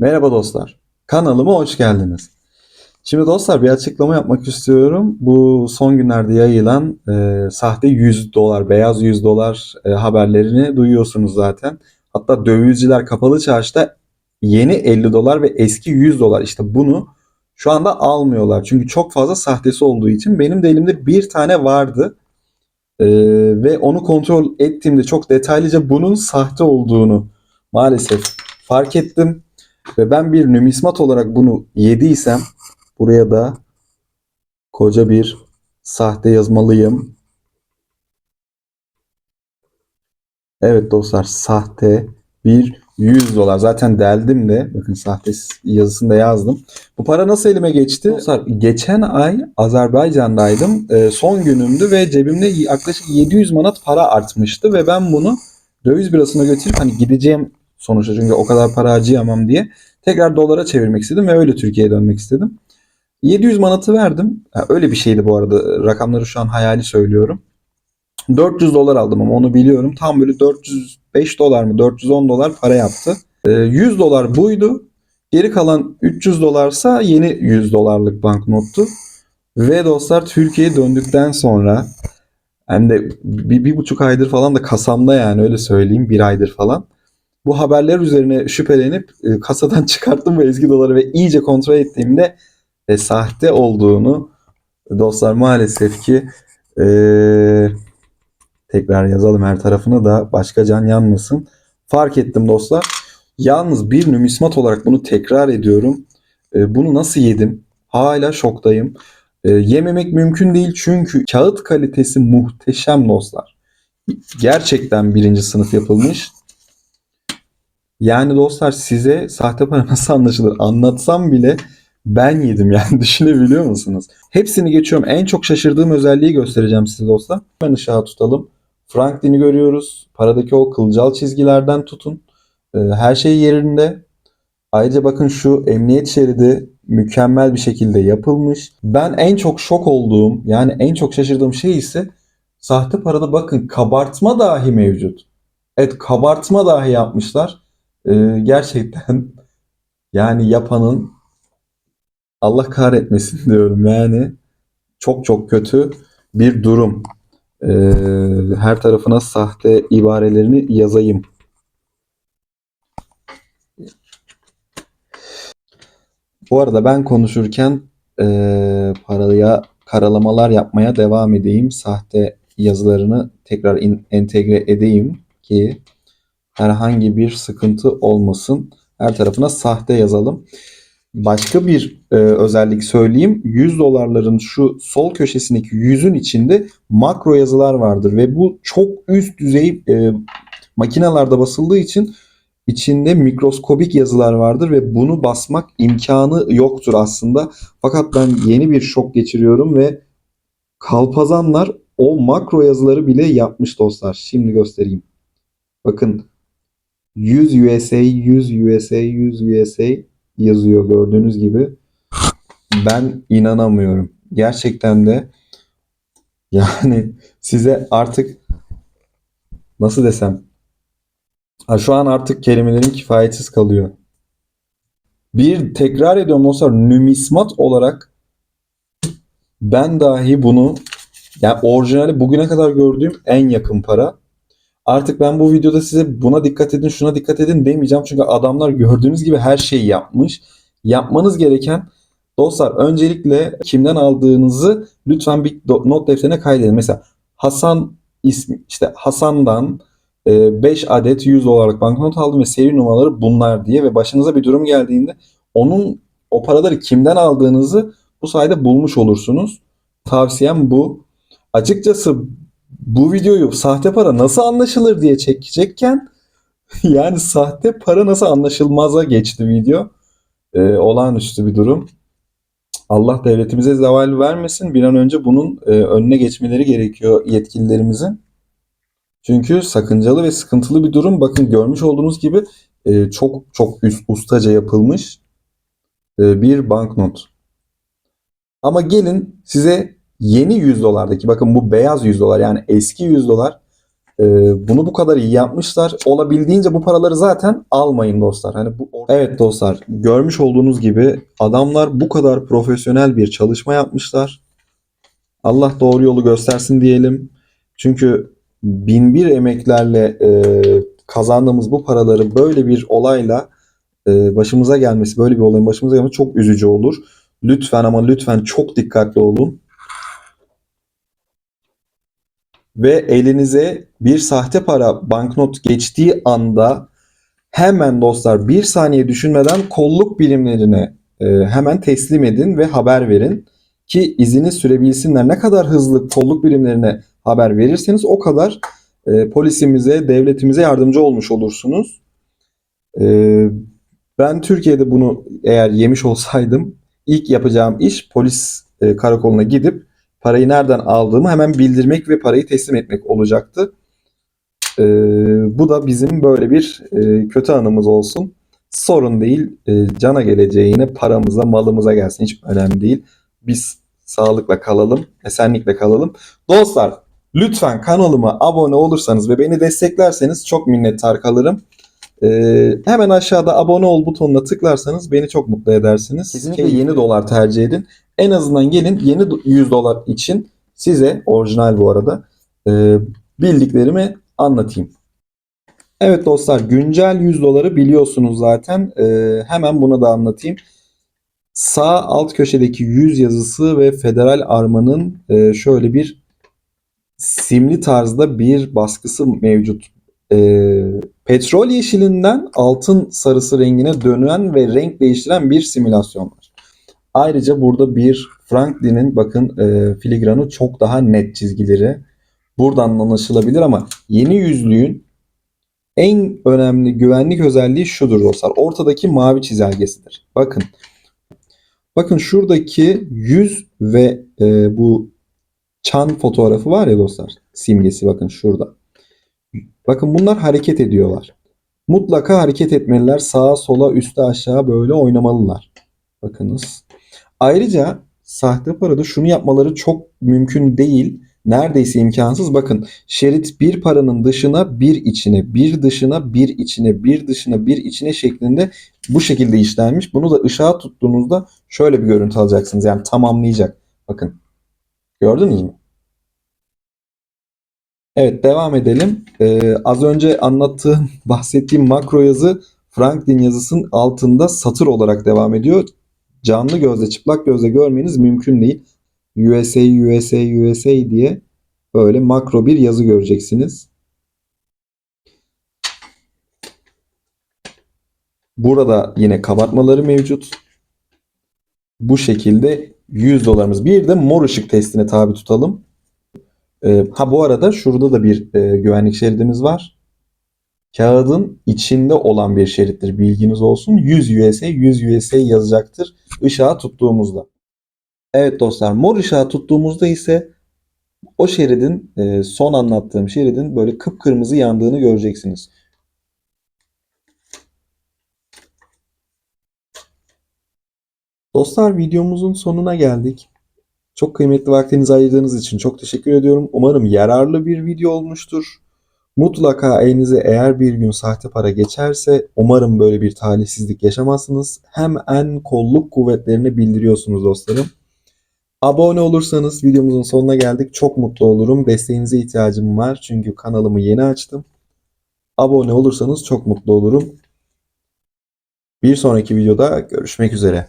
Merhaba dostlar. Kanalıma hoş geldiniz. Şimdi dostlar bir açıklama yapmak istiyorum. Bu son günlerde yayılan e, sahte 100 dolar, beyaz 100 dolar e, haberlerini duyuyorsunuz zaten. Hatta dövizciler kapalı çarşıda yeni 50 dolar ve eski 100 dolar işte bunu şu anda almıyorlar. Çünkü çok fazla sahtesi olduğu için benim de elimde bir tane vardı. E, ve onu kontrol ettiğimde çok detaylıca bunun sahte olduğunu maalesef fark ettim. Ve ben bir nümismat olarak bunu yediysem buraya da koca bir sahte yazmalıyım. Evet dostlar sahte bir 100 dolar. Zaten deldim de bakın sahte yazısını da yazdım. Bu para nasıl elime geçti? Dostlar geçen ay Azerbaycan'daydım. Ee, son günümdü ve cebimde yaklaşık 700 manat para artmıştı ve ben bunu döviz bürosuna götürüp hani gideceğim sonuçta çünkü o kadar para harcayamam diye tekrar dolara çevirmek istedim ve öyle Türkiye'ye dönmek istedim. 700 manatı verdim. Ha, öyle bir şeydi bu arada. Rakamları şu an hayali söylüyorum. 400 dolar aldım ama onu biliyorum. Tam böyle 405 dolar mı 410 dolar para yaptı. Ee, 100 dolar buydu. Geri kalan 300 dolarsa yeni 100 dolarlık banknottu. Ve dostlar Türkiye'ye döndükten sonra hem de bir, bir buçuk aydır falan da kasamda yani öyle söyleyeyim bir aydır falan. Bu haberler üzerine şüphelenip e, kasadan çıkarttım bu eski doları ve iyice kontrol ettiğimde e, sahte olduğunu dostlar maalesef ki e, tekrar yazalım her tarafını da başka can yanmasın. Fark ettim dostlar. Yalnız bir nümismat olarak bunu tekrar ediyorum. E, bunu nasıl yedim? Hala şoktayım. E, yememek mümkün değil çünkü kağıt kalitesi muhteşem dostlar. Gerçekten birinci sınıf yapılmış. Yani dostlar size sahte para nasıl anlaşılır anlatsam bile ben yedim yani düşünebiliyor musunuz? Hepsini geçiyorum. En çok şaşırdığım özelliği göstereceğim size dostlar. Hemen ışığa tutalım. Franklin'i görüyoruz. Paradaki o kılcal çizgilerden tutun. Ee, her şey yerinde. Ayrıca bakın şu emniyet şeridi mükemmel bir şekilde yapılmış. Ben en çok şok olduğum yani en çok şaşırdığım şey ise sahte parada bakın kabartma dahi mevcut. Evet kabartma dahi yapmışlar. Ee, gerçekten yani yapanın Allah kahretmesin diyorum yani çok çok kötü bir durum. Ee, her tarafına sahte ibarelerini yazayım. Bu arada ben konuşurken e, paraya karalamalar yapmaya devam edeyim. Sahte yazılarını tekrar in- entegre edeyim ki herhangi bir sıkıntı olmasın. Her tarafına sahte yazalım. Başka bir e, özellik söyleyeyim. 100 dolarların şu sol köşesindeki yüzün içinde makro yazılar vardır ve bu çok üst düzey e, makinelerde basıldığı için içinde mikroskobik yazılar vardır ve bunu basmak imkanı yoktur aslında. Fakat ben yeni bir şok geçiriyorum ve kalpazanlar o makro yazıları bile yapmış dostlar. Şimdi göstereyim. Bakın 100 USA, 100 USA, 100 USA yazıyor gördüğünüz gibi. Ben inanamıyorum. Gerçekten de yani size artık nasıl desem şu an artık kelimelerim kifayetsiz kalıyor. Bir tekrar ediyorum dostlar nümismat olarak ben dahi bunu yani orijinali bugüne kadar gördüğüm en yakın para. Artık ben bu videoda size buna dikkat edin, şuna dikkat edin demeyeceğim. Çünkü adamlar gördüğünüz gibi her şeyi yapmış. Yapmanız gereken dostlar öncelikle kimden aldığınızı lütfen bir not defterine kaydedin. Mesela Hasan ismi işte Hasan'dan 5 adet 100 dolarlık banknot aldım ve seri numaraları bunlar diye ve başınıza bir durum geldiğinde onun o paraları kimden aldığınızı bu sayede bulmuş olursunuz. Tavsiyem bu. Açıkçası bu videoyu sahte para nasıl anlaşılır diye çekecekken yani sahte para nasıl anlaşılmaza geçti video. Ee, olağanüstü bir durum. Allah devletimize zeval vermesin. Bir an önce bunun e, önüne geçmeleri gerekiyor yetkililerimizin. Çünkü sakıncalı ve sıkıntılı bir durum. Bakın görmüş olduğunuz gibi e, çok çok üst, ustaca yapılmış e, bir banknot. Ama gelin size yeni 100 dolardaki bakın bu beyaz 100 dolar yani eski 100 dolar Ee, bunu bu kadar iyi yapmışlar. Olabildiğince bu paraları zaten almayın dostlar. Hani bu Evet dostlar, görmüş olduğunuz gibi adamlar bu kadar profesyonel bir çalışma yapmışlar. Allah doğru yolu göstersin diyelim. Çünkü bin bir emeklerle e, kazandığımız bu paraları böyle bir olayla e, başımıza gelmesi, böyle bir olayın başımıza gelmesi çok üzücü olur. Lütfen ama lütfen çok dikkatli olun. Ve elinize bir sahte para banknot geçtiği anda hemen dostlar bir saniye düşünmeden kolluk birimlerine e, hemen teslim edin ve haber verin ki izini sürebilsinler. Ne kadar hızlı kolluk birimlerine haber verirseniz o kadar e, polisimize, devletimize yardımcı olmuş olursunuz. E, ben Türkiye'de bunu eğer yemiş olsaydım ilk yapacağım iş polis karakoluna gidip parayı nereden aldığımı hemen bildirmek ve parayı teslim etmek olacaktı. E, bu da bizim böyle bir e, kötü anımız olsun. Sorun değil. E, cana geleceğine paramıza, malımıza gelsin. Hiç önemli değil. Biz sağlıkla kalalım, esenlikle kalalım. Dostlar lütfen kanalıma abone olursanız ve beni desteklerseniz çok minnettar kalırım. Ee, hemen aşağıda abone ol butonuna tıklarsanız beni çok mutlu edersiniz. Kesinlikle yeni dolar tercih edin. En azından gelin yeni do- 100 dolar için size orijinal bu arada e, bildiklerimi anlatayım. Evet dostlar güncel 100 doları biliyorsunuz zaten. Ee, hemen bunu da anlatayım. Sağ alt köşedeki 100 yazısı ve federal armanın e, şöyle bir simli tarzda bir baskısı mevcut. E, petrol yeşilinden altın sarısı rengine dönen ve renk değiştiren bir simülasyon. Ayrıca burada bir Franklin'in bakın e, filigranı çok daha net çizgileri. Buradan anlaşılabilir ama yeni yüzlüğün en önemli güvenlik özelliği şudur dostlar. Ortadaki mavi çizelgesidir. Bakın Bakın şuradaki yüz ve e, bu çan fotoğrafı var ya dostlar. Simgesi bakın şurada. Bakın bunlar hareket ediyorlar. Mutlaka hareket etmeliler. Sağa sola üste aşağı böyle oynamalılar. Bakınız. Ayrıca sahte parada şunu yapmaları çok mümkün değil. Neredeyse imkansız. Bakın şerit bir paranın dışına bir içine, bir dışına bir içine, bir dışına bir içine şeklinde bu şekilde işlenmiş. Bunu da ışığa tuttuğunuzda şöyle bir görüntü alacaksınız. Yani tamamlayacak. Bakın. Gördünüz mü? Evet devam edelim. Ee, az önce anlattığım, bahsettiğim makro yazı Franklin yazısının altında satır olarak devam ediyor. Canlı gözle, çıplak gözle görmeniz mümkün değil. USA, USA, USA diye böyle makro bir yazı göreceksiniz. Burada yine kabartmaları mevcut. Bu şekilde 100 dolarımız. Bir de mor ışık testine tabi tutalım. Ee, ha bu arada şurada da bir e, güvenlik şeridimiz var. Kağıdın içinde olan bir şerittir. Bilginiz olsun. 100 USA, 100 USA yazacaktır ışığa tuttuğumuzda. Evet dostlar mor ışığa tuttuğumuzda ise o şeridin e, son anlattığım şeridin böyle kıpkırmızı yandığını göreceksiniz. Dostlar videomuzun sonuna geldik. Çok kıymetli vaktinizi ayırdığınız için çok teşekkür ediyorum. Umarım yararlı bir video olmuştur. Mutlaka elinize eğer bir gün sahte para geçerse umarım böyle bir talihsizlik yaşamazsınız. Hemen kolluk kuvvetlerine bildiriyorsunuz dostlarım. Abone olursanız videomuzun sonuna geldik. Çok mutlu olurum. Desteğinize ihtiyacım var. Çünkü kanalımı yeni açtım. Abone olursanız çok mutlu olurum. Bir sonraki videoda görüşmek üzere.